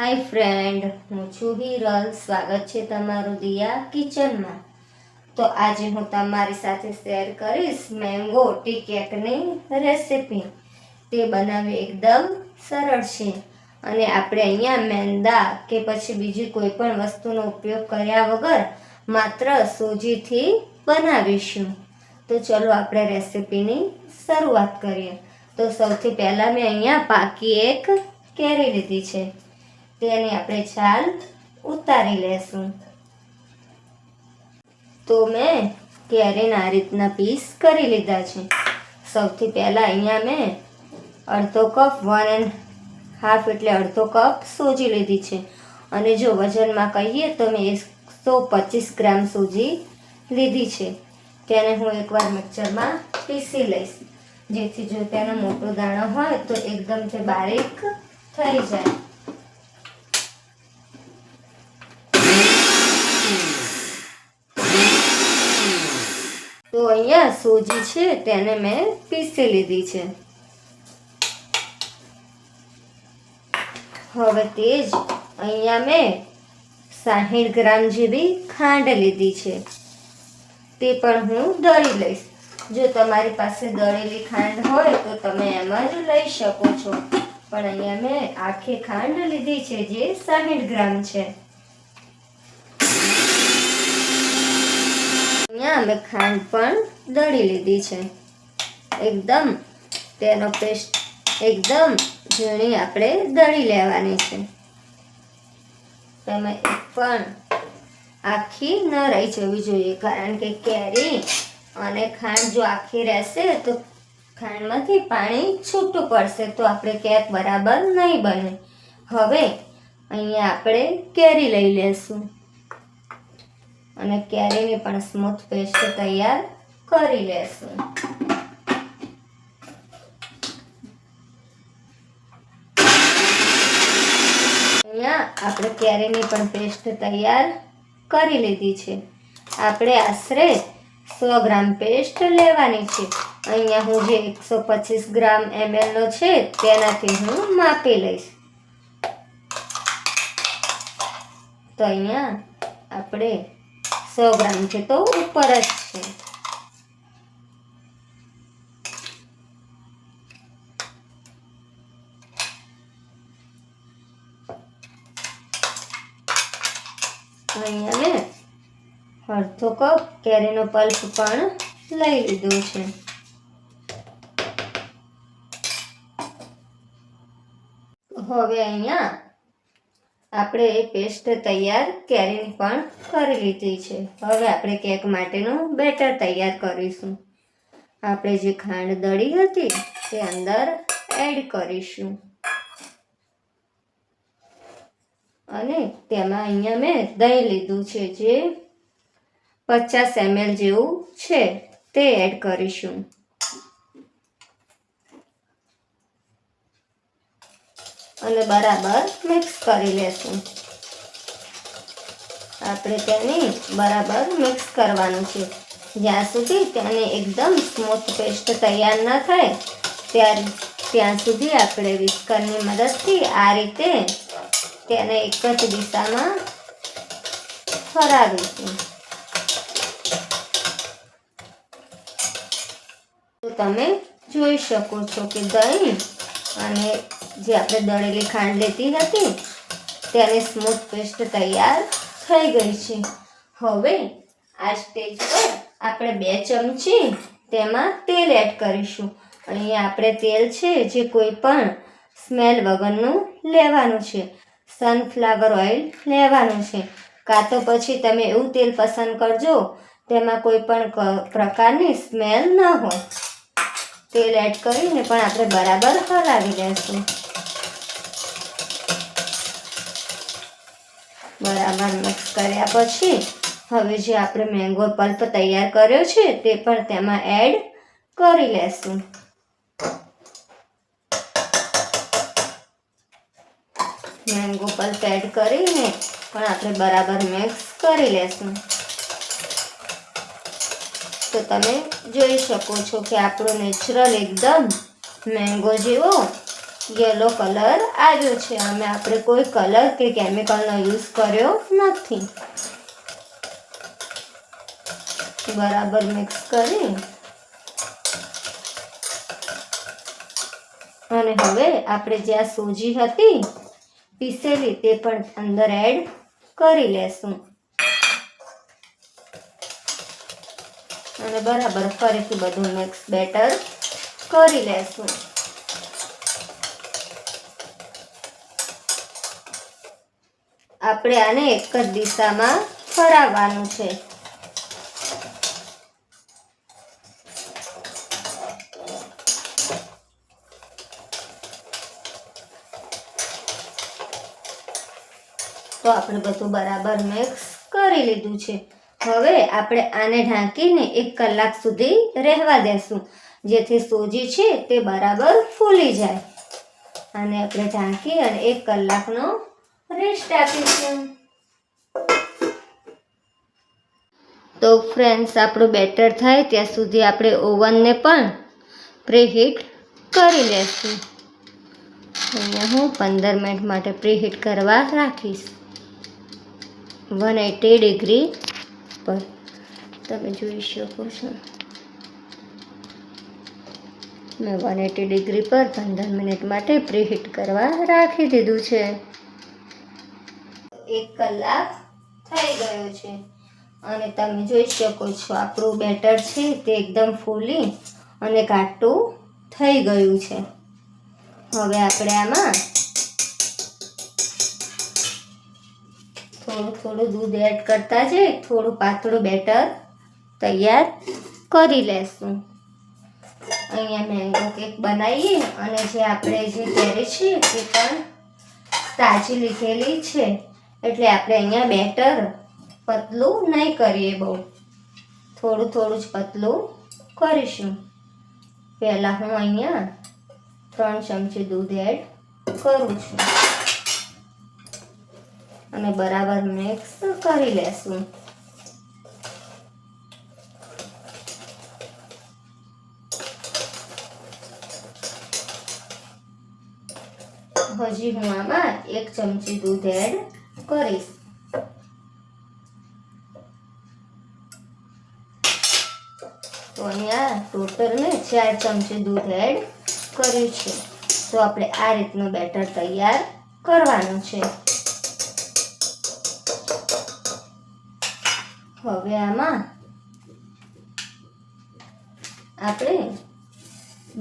હાય friend હું છું હિરલ. સ્વાગત છે તમારું દિયા કિચનમાં. તો આજે હું તમારી સાથે શેર કરીશ મેંગો ટી કેકની રેસીપી. તે બનાવવી એકદમ સરળ છે. અને આપણે અહીંયા મેંદા કે પછી બીજી કોઈ પણ વસ્તુનો ઉપયોગ કર્યા વગર માત્ર સૂજીથી બનાવીશું. તો ચલો આપણે રેસીપીની શરૂઆત કરીએ. તો સૌથી પહેલાં મેં અહીંયા પાકી એક કેરી લીધી છે. તેની આપણે છાલ ઉતારી લેશું. તો મેં કેરીના આ રીતના પીસ કરી લીધા છે. સૌથી પહેલાં અહીંયા મેં અડધો કપ વન એન્ડ હાફ એટલે અડધો કપ સોજી લીધી છે. અને જો વજનમાં કહીએ તો મેં એકસો પચીસ ગ્રામ સૂજી લીધી છે. તેને હું એકવાર મિક્સરમાં પીસી લઈશ. જેથી જો તેનો મોટો દાણો હોય તો એકદમ તે બારીક થઈ જાય. અહીંયા સૂજી છે, તેને મેં પીસી લીધી છે. હવે તે જ અહીંયા મેં સાહીઠ ગ્રામ જેવી ખાંડ લીધી છે. તે પણ હું દળી લઈશ. જો તમારી પાસે દળેલી ખાંડ હોય તો તમે એમાં જ લઈ શકો છો. પણ અહીંયા મેં આખી ખાંડ લીધી છે જે સાહીઠ ગ્રામ છે. અહીંયા અમે ખાંડ પણ દળી લીધી છે. એકદમ તેનો પેસ્ટ એકદમ ઝીણી આપણે દળી લેવાની છે. તમે પણ આખી ન રહી જવી જોઈએ, કારણ કે કેરી અને ખાંડ જો આખી રહેશે તો ખાંડમાંથી પાણી છૂટું પડશે, તો આપણે કેક બરાબર નહીં બને. હવે અહીંયા આપણે કેરી લઈ લેશું. અને કેરીની પણ સ્મૂથ પેસ્ટ તૈયાર કરી લેશું. અહીંયા આપણે કેરીની પણ પેસ્ટ તૈયાર કરી લીધી છે. આપણે આશરે સો ગ્રામ પેસ્ટ લેવાની છે. અહીંયા હું જે એકસો પચીસ ગ્રામ એમએલનો છે તેનાથી હું માપી લઈશ. તો અહીંયા આપણે સો ગ્રામ છે તો ઉપર જ છે. અહીંયા મેં અડધો કપ કેરીનો પલ્પ પણ લઈ લીધો છે. હવે અહીંયા આપણે એ પેસ્ટ તૈયાર કેરીની પણ કરી લીધી છે. હવે આપણે કેક માટેનું બેટર તૈયાર કરીશું. આપણે જે ખાંડ દળી હતી તે અંદર એડ કરીશું. અને તેમાં અહીંયા મેં દહીં લીધું છે જે પચાસ એમએલ જેવું છે તે એડ કરીશું. અને બરાબર મિક્સ કરી લેશું. આપણે તેની બરાબર મિક્સ કરવાનું છે. જ્યાં સુધી તેને એકદમ સ્મૂથ પેસ્ટ તૈયાર ન થાય, ત્યાર, ત્યાં સુધી આપણે વિસ્કરની મદદથી આ રીતે તેને એક જ દિશામાં ફરાવીશું. તો તમે જોઈ શકો છો કે દહીં અને જે આપણે દળેલી ખાંડ લેતી હતી તેની સ્મૂથ પેસ્ટ તૈયાર થઈ ગઈ છે. હવે આ સ્ટેજ પર આપણે બે ચમચી તેમાં તેલ એડ કરીશું. અહીંયા આપણે તેલ છે જે કોઈ પણ સ્મેલ વગરનું લેવાનું છે. સનફ્લાવર ઓઇલ લેવાનું છે. કાં તો પછી તમે એવું તેલ પસંદ કરજો, તેમાં કોઈ પણ પ્રકારની સ્મેલ ન હોય. તેલ એડ કરીને પણ આપણે બરાબર હલાવી લેશું. બરાબર મિક્સ કર્યા પછી હવે જે આપણે મેંગો પલ્પ તૈયાર કર્યો છે તે પણ તેમાં એડ કરી લેશું. મેંગો પલ્પ એડ કરીને પણ આપણે બરાબર મિક્સ કરી લેશું. તો તમે જોઈ શકો છો કે આપણો નેચરલ એકદમ મેંગો જેવો યલો કલર આવ્યો છે. અમે આપણે કોઈ કલર કે કેમિકલનો યુઝ કર્યો નથી. બરાબર મિક્સ કરી. અને હવે આપણે જે આ સૂજી હતી, પીસેલી તે પણ અંદર એડ કરી લેશું. અને બરાબર ફરીથી બધું મિક્સ બેટર કરી લેશું. આપણે આને એક જ દિશામાં ફરાવવાનું છે. તો આપણે બધું બરાબર મિક્સ કરી લીધું છે. હવે આપણે આને ઢાંકીને એક કલાક સુધી રહેવા દેશું. જેથી સોજી છે તે બરાબર ફૂલી જાય. અને આપણે ઢાંકી અને એક કલાકનો રેસ્ટ આપીશું તો ફ્રેન્ડ્સ આપણું બેટર થાય ત્યાં સુધી આપણે ઓવનને પણ પ્રીહીટ કરી લેશું. અહીંયા હું પંદર મિનિટ માટે પ્રીહીટ કરવા રાખીશ. વન એટી ડિગ્રી પર. તમે જોઈ શકો છો. મેં વન એટી ડિગ્રી પર પંદર મિનિટ માટે પ્રીહીટ કરવા રાખી દીધું છે. એક કલાક થઈ ગયો છે. અને તમે જોઈ શકો છો, આપણું બેટર છે તે એકદમ ફૂલી અને ઘાટું થઈ ગયું છે. હવે આપણે આમાં થોડું થોડું દૂધ એડ કરતા જઈ, થોડું પાતળું બેટર તૈયાર કરી લેશું. અહીંયા મેંગો કેક બનાવીએ અને જે આપણે જે કેરી છે તે પણ તાજી લીધેલી છે. એટલે આપણે અહીંયા બેટર પતલું નહીં કરીએ બહુ. થોડું થોડું જ પતલું કરીશું. પહેલાં હું અહીંયા ત્રણ ચમચી દૂધ એડ કરું છું. અને બરાબર મિક્સ કરી લેશું. હજી હું આમાં એક ચમચી દૂધ એડ કરીશ. તો અહીંયા ટોટલ મેં ચાર ચમચી દૂધ એડ કર્યું છે. તો આપણે આ રીતનું બેટર તૈયાર કરવાનું છે. હવે આમાં આપણે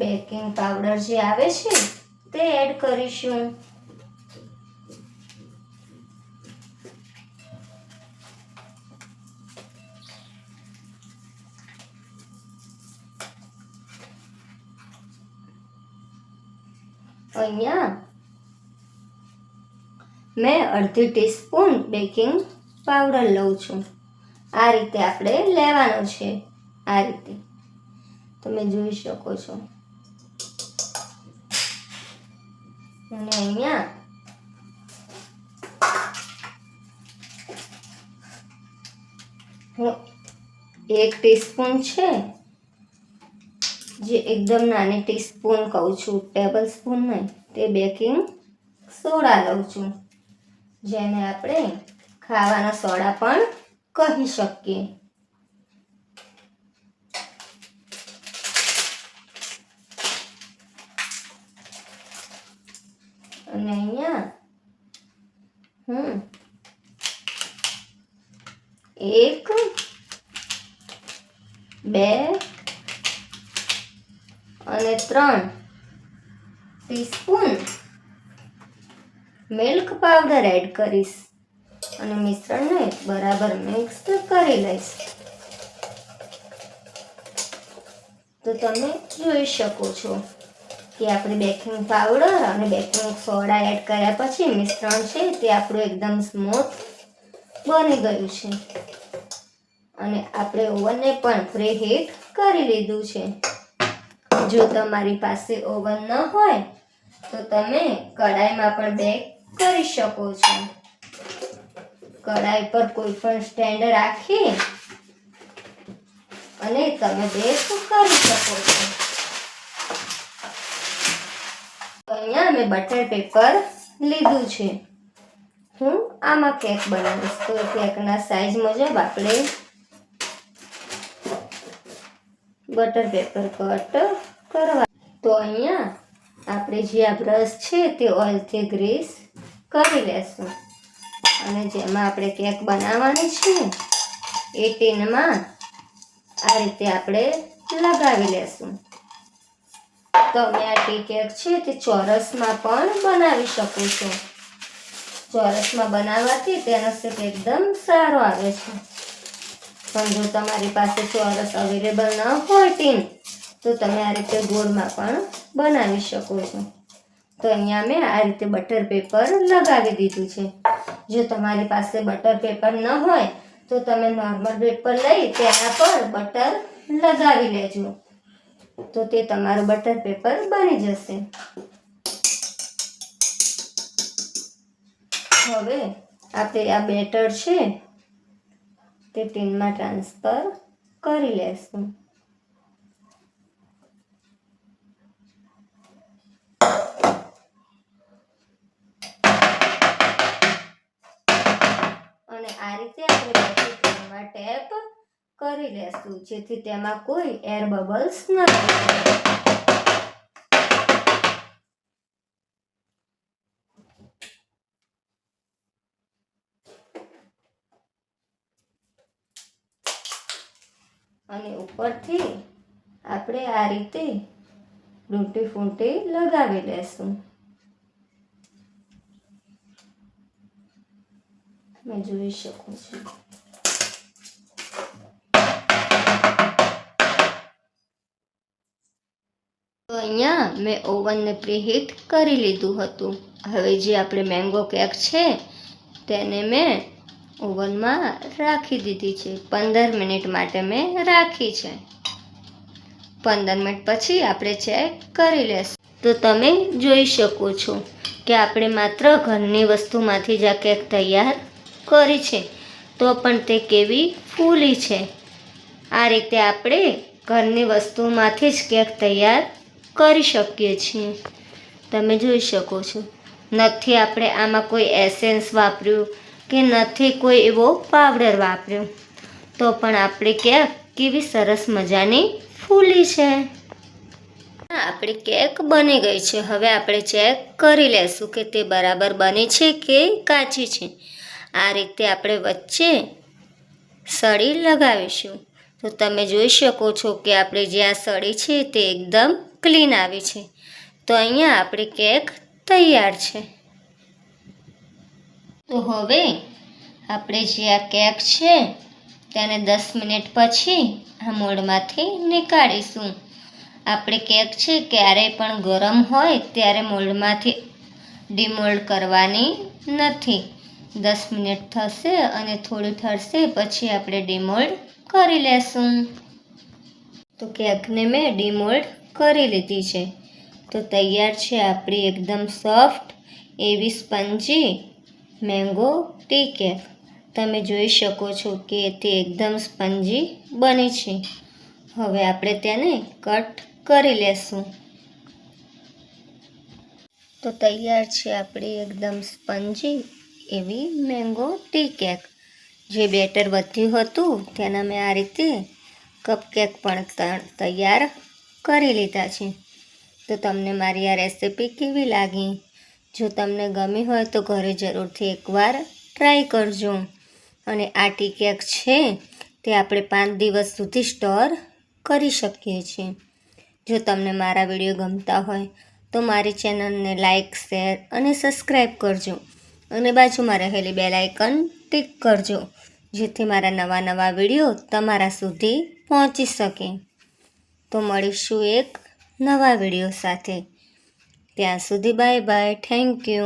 બેકિંગ પાવડર જે આવે છે, તે એડ કરીશું. અહીંયા મેં અડધી ટીસ્પૂન બેકિંગ પાવડર લઉં છું. આ રીતે આપણે લેવાનો છે, આ રીતે. તમે જોઈ શકો છો. અને અહીંયા હું એક ટીસ્પૂન છે જે એકદમ નાની ટીસ્પૂન કહું છું ટેબલ સ્પૂન નહીં, તે બેકિંગ સોડા લઉં છું. જેને આપણે ખાવાના સોડા પણ કહી શકીએ. અને અહીંયા, હમ, એક, બે અને ત્રણ ટીસ્પૂન મિલ્ક પાવડર એડ કરીશ. અને મિશ્રણને બરાબર મિક્સ કરી લઈશ. તો તમે જોઈ શકો છો કે આપણે બેકિંગ પાવડર અને બેકિંગ સોડા એડ કર્યા પછી મિશ્રણ છે તે આપણું એકદમ સ્મૂથ બની ગયું છે. અને આપણે ઓવનને પણ પ્રી હીટ કરી લીધું છે. જો તમારી પાસે ઓવન ન હોય, તો તમે કડાઈમાં પણ બેક કરી શકો છો. કડાઈ પર કોઈ પણ સ્ટેન્ડ રાખી અને તમે બેક કરી શકો છો. અહીંયા મેં બટર પેપર લીધું છે. હું આમાં કેક બનાવીશ. તો કેકના સાઈઝ મુજબ આપણે બટર પેપર કટ કરવા. તો અહીંયા આપણે જે આ બ્રશ છે તે ઓઇલથી ગ્રીસ કરી લેશું. અને જેમાં આપણે કેક બનાવવાની છે, એ ટીનમાં આ રીતે આપણે લગાવી લેશું. તમે આ ટી કેક છે તે ચોરસમાં પણ બનાવી શકો છો. ચોરસમાં બનાવવાથી તેનો શેપ એકદમ સારો આવે છે. પણ જો તમારી પાસે ચોરસ અવેલેબલ ન હોય ટીન તો તમે આ રીતે ગોળમાં પણ બનાવી શકો છો. તો અહીંયા મેં આ રીતે બટર પેપર લગાવી દીધું છે. જો તમારી પાસે બટર પેપર ન હોય, તો તમે નોર્મલ પેપર લઈ તેના પર બટર લગાવી લેજો. તો તે તમારું બટર પેપર બની જશે. હવે આપણે આ બેટર છે તે ટીનમાં ટ્રાન્સફર કરી લેશું. અને આ રીતે આપણે પછી ટીનમાં ટેપ કરી લેશું, જેથી તેમાં કોઈ એર બબલ્સ ન અને ઉપરથી આપણે આ રીતે ડૂંટી ફૂંટી લગાવી લેશું. મેં જોઈ શકું છું. તો અહીંયા મેં ઓવનને પ્રીહીટ કરી લીધું હતું. હવે જે આપણે મેંગો કેક છે, તેને મેં ઓવનમાં રાખી દીધી છે. પંદર મિનિટ માટે મેં રાખી છે. પંદર મિનિટ પછી આપણે ચેક કરી લેશું. તો તમે જોઈ શકો છો કે આપણે માત્ર ઘરની વસ્તુમાંથી જ આ કેક તૈયાર કરી છે, તો પણ તે કેવી ફૂલી છે. આ રીતે આપણે ઘરની વસ્તુમાંથી જ કેક તૈયાર કરી શકીએ છીએ. તમે જોઈ શકો છો, નથી આપણે આમાં કોઈ એસેન્સ વાપર્યું કે નથી કોઈ એવો પાવડર વાપર્યો. તો પણ આપણે કેક કેવી સરસ મજાની ફૂલી છે. આપણી કેક બની ગઈ છે. હવે આપણે ચેક કરી લેશું કે તે બરાબર બની છે કે કાચી છે. આ રીતે આપણે વચ્ચે સળી લગાવીશું. તો તમે જોઈ શકો છો કે આપણે જે આ સળી છે તે એકદમ ક્લીન આવી છે. તો અહીંયા આપણી કેક તૈયાર છે. તો હવે આપણે જે આ કેક છે તેને દસ મિનિટ પછી આ મોલ્ડમાંથી નીકાળીશું. આપણે કેક છે ક્યારેય પણ ગરમ હોય ત્યારે મોલ્ડમાંથી ડિમોલ્ડ કરવાની નથી. દસ મિનિટ થશે અને થોડું ઠરશે, પછી આપણે ડિમોલ્ડ કરી લેશું. તો કેકને મેં ડિમોલ્ડ કરી લીધી છે. તો તૈયાર છે આપણી એકદમ સોફ્ટ એવી સ્પંજી મેંગો ટી કેક. તમે જોઈ શકો છો કે તે એકદમ સ્પંજી બની છે. હવે આપણે તેને કટ કરી લેશું. તો તૈયાર છે આપણી એકદમ સ્પંજી એવી મેંગો ટી કેક જે બેટર વધ્યું હતું, તેના મેં આ રીતે કપકેક પણ ત- તૈયાર કરી લીધા છે. તો તમને મારી આ રેસિપી કેવી લાગી? જો તમને ગમી હોય તો ઘરે જરૂરથી એકવાર ટ્રાય કરજો. અને આ ટી કેક છે, તે આપણે પાંચ દિવસ સુધી સ્ટોર કરી શકીએ છીએ. જો તમને મારા વીડિયો ગમતા હોય તો મારી ચેનલને લાઇક શેર અને સબસ્ક્રાઈબ કરજો. અને બાજુમાં રહેલી બેલ આઇકન ટિક કરજો, જેથી મારા નવા નવા વીડિયો તમારા સુધી પહોંચી શકે. તો મળીશું એક નવા વીડિયો સાથે. ત્યાં સુધી બાય બાય, થેન્ક યુ.